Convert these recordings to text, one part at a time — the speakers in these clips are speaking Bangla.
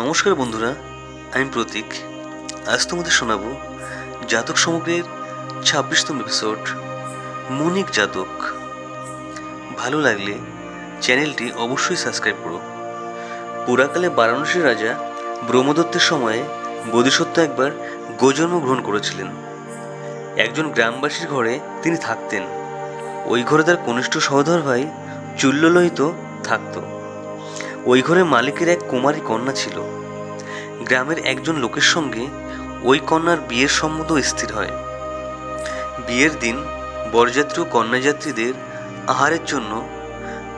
নমস্কার বন্ধুরা, আমি প্রতীক। আজ তোমাদের শোনাবো জাতক সমগ্রের ছাব্বিশতম এপিসোড মুনিক জাতক। ভালো লাগলে চ্যানেলটি অবশ্যই সাবস্ক্রাইব করো। পুরাকালে বারাণসীর রাজা ব্রহ্মদত্তের সময়ে বোধিসত্ত্ব একবার গোজন্ম গ্রহণ করেছিলেন। একজন গ্রামবাসীর ঘরে তিনি থাকতেন। ওই ঘরে তার কনিষ্ঠ সহোদর ভাই চুল্ললোহিত থাকতো। ওই ঘরে মালিকের এক কুমারী কন্যা ছিল। গ্রামের একজন লোকের সঙ্গে ওই কন্যার বিয়ের সম্মত স্থির হয়। বিয়ের দিন বরযাত্রী ও কন্যাযাত্রীদের আহারের জন্য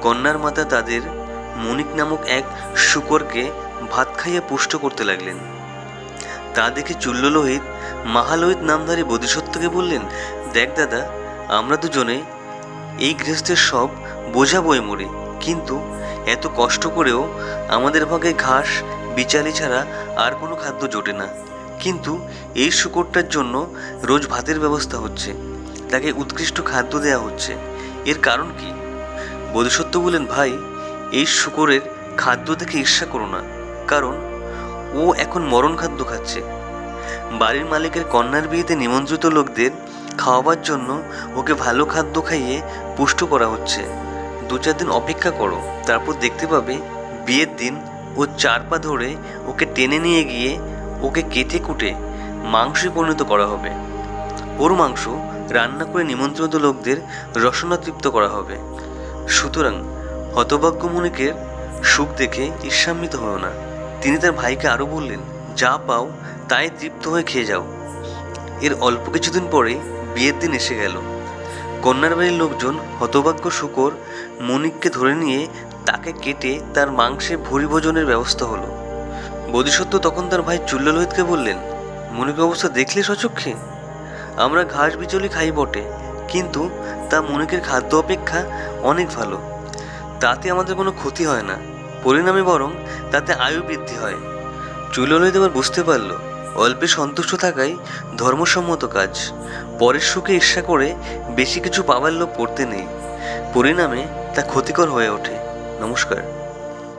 কন্যার মাতা তাদের মনিক নামক এক শুকরকে ভাত খাইয়ে পুষ্ট করতে লাগলেন। তা দেখে চুল্ললোহিত মাহালোহিত নামধারী বোধিসত্ত্বকে বললেন, দেখ দাদা, আমরা দুজনে এই গৃহস্থের সব বোঝা বয়ে মরি, কিন্তু এত কষ্ট করেও আমাদের ভাগে ঘাস, বিচালি ছাড়া আর কোনো খাদ্য জোটে না। কিন্তু এই শুকরটার জন্য রোজ ভাতের ব্যবস্থা হচ্ছে। তাকে উৎকৃষ্ট খাদ্য দেওয়া হচ্ছে। এর কারণ কি? বোধিসত্ত্ব বলেন, ভাই, এই শুকরের খাদ্য দেখে ঈর্ষা করো না। কারণ ও এখন মরণ খাদ্য খাচ্ছে। বাড়ির মালিকের কন্যার বিয়েতে নিমন্ত্রিত লোকদের খাওয়াবার জন্য ওকে ভালো খাদ্য খাইয়ে পুষ্ট করা হচ্ছে। দু চার দিন অপেক্ষা করো। তারপর দেখতে পাবে বিয়ের দিন ও চার পা ধরে ওকে টেনে নিয়ে গিয়ে ওকে কেটে কুটে মাংসে পরিণত করা হবে। ওর মাংস রান্না করে নিমন্ত্রিত লোকদের রসনা তৃপ্ত করা হবে। সুতরাং হতভাগ্য মনিকের সুখ দেখে ঈর্ষান্বিত হও না। তিনি তার ভাইকে আরও বললেন, যা পাও তাই তৃপ্ত হয়ে খেয়ে যাও। এর অল্প কিছুদিন পরে বিয়ের দিন এসে গেল। কন্যার বাড়ির লোকজন হতভাগ্য শুকর মনিককে ধরে নিয়ে তাকে কেটে তার মাংসে ভুরি ভোজনের ব্যবস্থা হলো। বোধিসত্ত্ব তখন তার ভাই চুল্ললোহিতকে বললেন মনিক অবস্থা দেখলে সচক্ষে? আমরা ঘাস বিচলি খাই বটে, কিন্তু তা মনিকের খাদ্য অপেক্ষা অনেক ভালো। তাতে আমাদের কোনো ক্ষতি হয় না। পরিণামে বরং তাতে আয়ু বৃদ্ধি হয়। চুল্ললোহিত এবার বুঝতে পারল, অল্পে সন্তুষ্ট থাকাই ধর্মসম্মত কাজ। পরের সুখে ঈর্ষা করে বেশি কিছু পাওয়ার লোভ পড়তে নেই। পরিণামে তা ক্ষতিকর হয়ে ওঠে। নমস্কার।